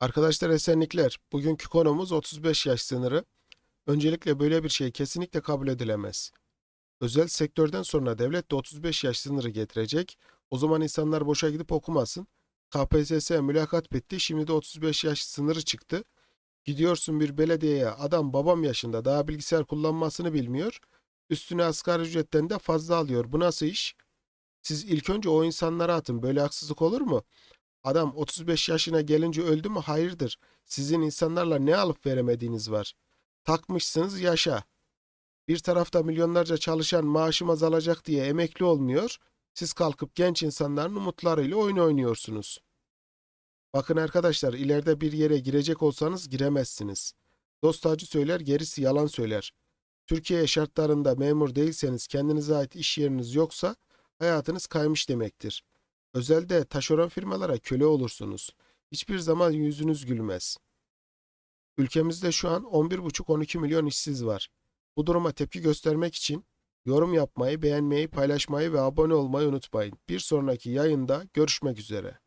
Arkadaşlar esenlikler. Bugünkü konumuz 35 yaş sınırı. Öncelikle böyle bir şey kesinlikle kabul edilemez. Özel sektörden sonra devlet de 35 yaş sınırı getirecek. O zaman insanlar boşa gidip okumasın. KPSS mülakat bitti. Şimdi de 35 yaş sınırı çıktı. Gidiyorsun bir belediyeye adam babam yaşında daha bilgisayar kullanmasını bilmiyor. Üstüne asgari ücretten de fazla alıyor. Bu nasıl iş? Siz ilk önce o insanlara atın. Böyle haksızlık olur mu? Adam 35 yaşına gelince öldü mü? Hayırdır? Sizin insanlarla ne alıp veremediğiniz var? Takmışsınız yaşa. Bir tarafta milyonlarca çalışan maaşım azalacak diye emekli olmuyor. Siz kalkıp genç insanların umutlarıyla oyun oynuyorsunuz. Bakın arkadaşlar ileride bir yere girecek olsanız giremezsiniz. Dost acı söyler gerisi yalan söyler. Türkiye şartlarında memur değilseniz kendinize ait iş yeriniz yoksa hayatınız kaymış demektir. Özelde taşeron firmalara köle olursunuz. Hiçbir zaman yüzünüz gülmez. Ülkemizde şu an 11,5-12 milyon işsiz var. Bu duruma tepki göstermek için yorum yapmayı, beğenmeyi, paylaşmayı ve abone olmayı unutmayın. Bir sonraki yayında görüşmek üzere.